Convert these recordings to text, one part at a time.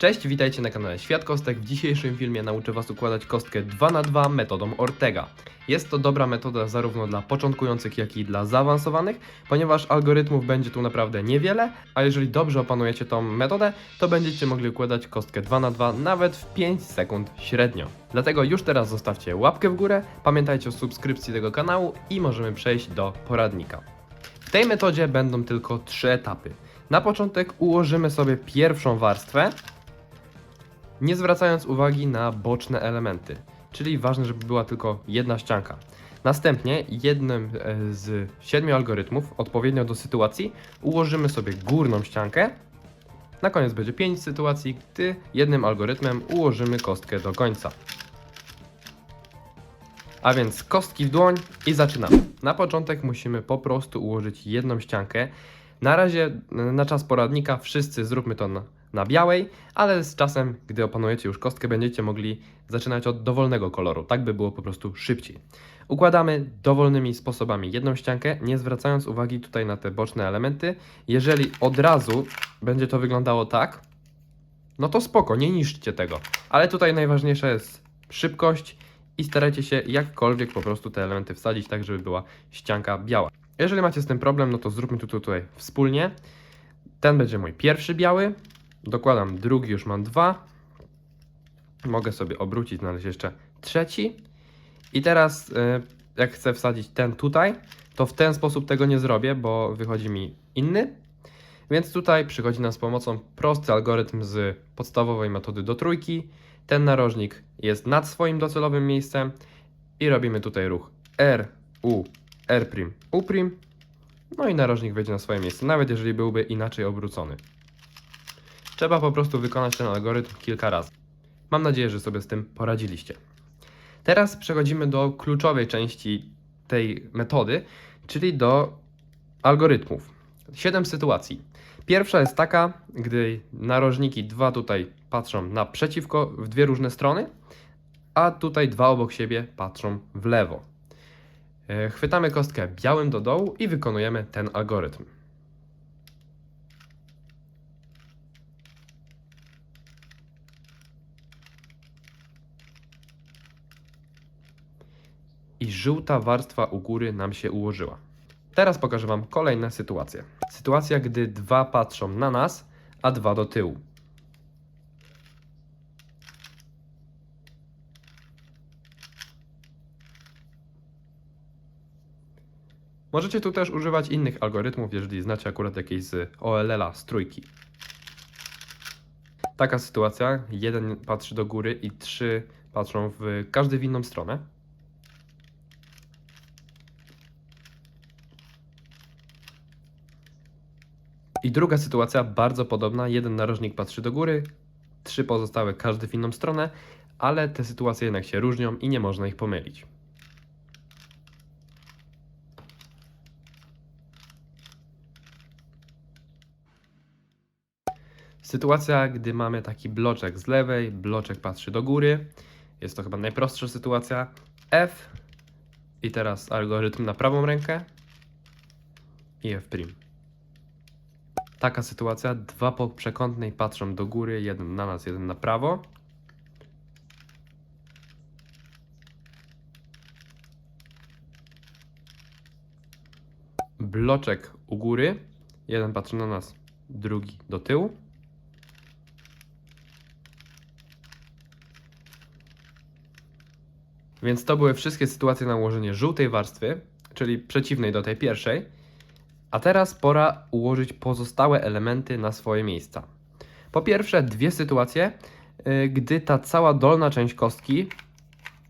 Cześć, witajcie na kanale Świat Kostek. W dzisiejszym filmie nauczę Was układać kostkę 2 na 2 metodą Ortega. Jest to dobra metoda zarówno dla początkujących, jak i dla zaawansowanych, ponieważ algorytmów będzie tu naprawdę niewiele, a jeżeli dobrze opanujecie tą metodę, to będziecie mogli układać kostkę 2 na 2 nawet w 5 sekund średnio. Dlatego już teraz zostawcie łapkę w górę, pamiętajcie o subskrypcji tego kanału i możemy przejść do poradnika. W tej metodzie będą tylko trzy etapy. Na początek ułożymy sobie pierwszą warstwę, nie zwracając uwagi na boczne elementy, czyli ważne, żeby była tylko jedna ścianka. Następnie jednym e, z siedmiu algorytmów, odpowiednio do sytuacji, ułożymy sobie górną ściankę. Na koniec będzie 5 sytuacji, gdy jednym algorytmem ułożymy kostkę do końca. A więc kostki w dłoń i zaczynamy. Na początek musimy po prostu ułożyć jedną ściankę. Na razie, e, na czas poradnika, wszyscy zróbmy to na, na białej, ale z czasem, gdy opanujecie już kostkę, będziecie mogli zaczynać od dowolnego koloru. Tak by było po prostu szybciej. Układamy dowolnymi sposobami jedną ściankę, nie zwracając uwagi tutaj na te boczne elementy. Jeżeli od razu będzie to wyglądało tak, no to spoko, nie niszczcie tego. Ale tutaj najważniejsza jest szybkość i starajcie się jakkolwiek po prostu te elementy wsadzić tak, żeby była ścianka biała. Jeżeli macie z tym problem, no to zróbmy to tutaj wspólnie. Ten będzie mój pierwszy biały. Dokładam drugi, już mam dwa. Mogę sobie obrócić, znaleźć jeszcze trzeci. I teraz, y, jak chcę wsadzić ten tutaj, to w ten sposób tego nie zrobię, bo wychodzi mi inny. Więc tutaj przychodzi nam z pomocą prosty algorytm z podstawowej metody do trójki. Ten narożnik jest nad swoim docelowym miejscem i robimy tutaj ruch R, U, R', U'. No i narożnik wejdzie na swoje miejsce, nawet jeżeli byłby inaczej obrócony. Trzeba po prostu wykonać ten algorytm kilka razy. Mam nadzieję, że sobie z tym poradziliście. Teraz przechodzimy do kluczowej części tej metody, czyli do algorytmów. Siedem sytuacji. Pierwsza jest taka, gdy narożniki dwa tutaj patrzą naprzeciwko w dwie różne strony, a tutaj dwa obok siebie patrzą w lewo. E, Chwytamy kostkę białym do dołu i wykonujemy ten algorytm. I żółta warstwa u góry nam się ułożyła. Teraz pokażę Wam kolejne sytuacje. Sytuacja, gdy dwa patrzą na nas, a dwa do tyłu. Możecie tu też używać innych algorytmów, jeżeli znacie akurat jakieś z OLL-a, z trójki. Taka sytuacja, jeden patrzy do góry i trzy patrzą w każdy w inną stronę. I druga sytuacja, bardzo podobna, jeden narożnik patrzy do góry, trzy pozostałe każdy w inną stronę, ale te sytuacje jednak się różnią i nie można ich pomylić. Sytuacja, gdy mamy taki bloczek z lewej, bloczek patrzy do góry. Jest to chyba najprostsza sytuacja. F i teraz algorytm na prawą rękę i F'. Taka sytuacja, dwa po przekątnej patrzą do góry, jeden na nas, jeden na prawo. Bloczek u góry, jeden patrzy na nas, drugi do tyłu. Więc to były wszystkie sytuacje na ułożenie żółtej warstwy, czyli przeciwnej do tej pierwszej. A teraz pora ułożyć pozostałe elementy na swoje miejsca. Po pierwsze, dwie sytuacje, y, gdy ta cała dolna część kostki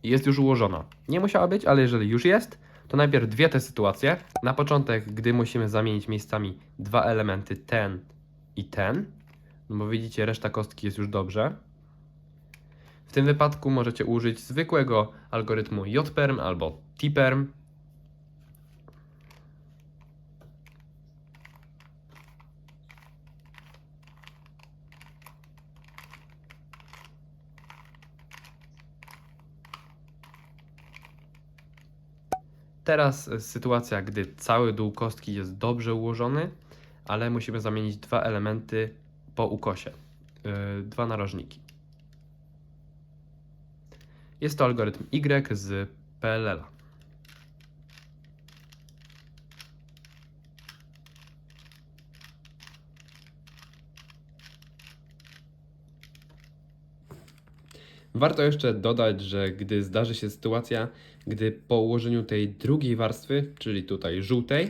jest już ułożona. Nie musiała być, ale jeżeli już jest, to najpierw dwie te sytuacje. Na początek, gdy musimy zamienić miejscami dwa elementy, ten i ten, no bo widzicie, reszta kostki jest już dobrze. W tym wypadku możecie użyć zwykłego algorytmu JPerm albo TPerm. Teraz e, sytuacja, gdy cały dół kostki jest dobrze ułożony, ale musimy zamienić dwa elementy po ukosie. y, dwa narożniki. Jest to algorytm Y z PLL. Warto jeszcze dodać, że gdy zdarzy się sytuacja, gdy po ułożeniu tej drugiej warstwy, czyli tutaj żółtej,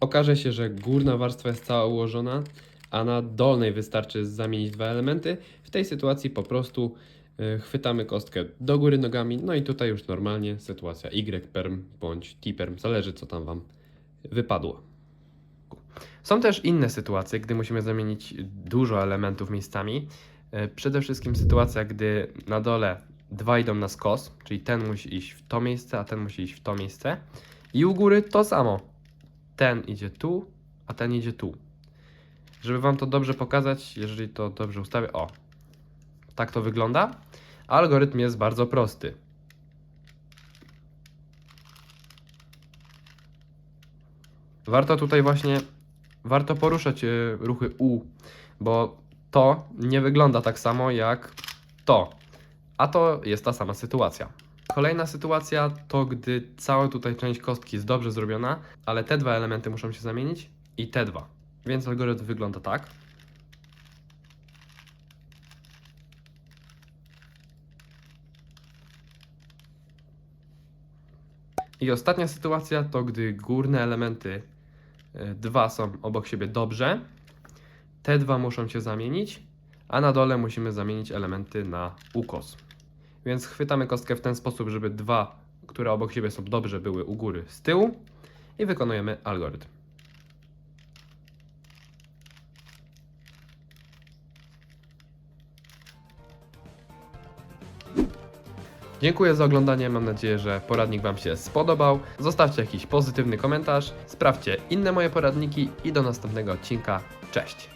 okaże się, że górna warstwa jest cała ułożona, a na dolnej wystarczy zamienić dwa elementy, w tej sytuacji po prostu y, chwytamy kostkę do góry nogami, no i tutaj już normalnie sytuacja Y-perm bądź T-perm, zależy co tam Wam wypadło. Są też inne sytuacje, gdy musimy zamienić dużo elementów miejscami. E, Przede wszystkim sytuacja, gdy na dole dwa idą na skos, czyli ten musi iść w to miejsce, a ten musi iść w to miejsce. I u góry to samo. Ten idzie tu, a ten idzie tu. Żeby Wam to dobrze pokazać, jeżeli to dobrze ustawię, o, tak to wygląda. Algorytm jest bardzo prosty. Warto tutaj właśnie, warto poruszać e, ruchy U, bo to nie wygląda tak samo jak to, a to jest ta sama sytuacja. Kolejna sytuacja to gdy cała tutaj część kostki jest dobrze zrobiona, ale te dwa elementy muszą się zamienić i te dwa. Więc algorytm wygląda tak. I ostatnia sytuacja to gdy górne elementy y, dwa są obok siebie dobrze, te dwa muszą się zamienić, a na dole musimy zamienić elementy na ukos. Więc chwytamy kostkę w ten sposób, żeby dwa, które obok siebie są dobrze, były u góry z tyłu i wykonujemy algorytm. Dziękuję za oglądanie, mam nadzieję, że poradnik Wam się spodobał. Zostawcie jakiś pozytywny komentarz, sprawdźcie inne moje poradniki i do następnego odcinka. Cześć!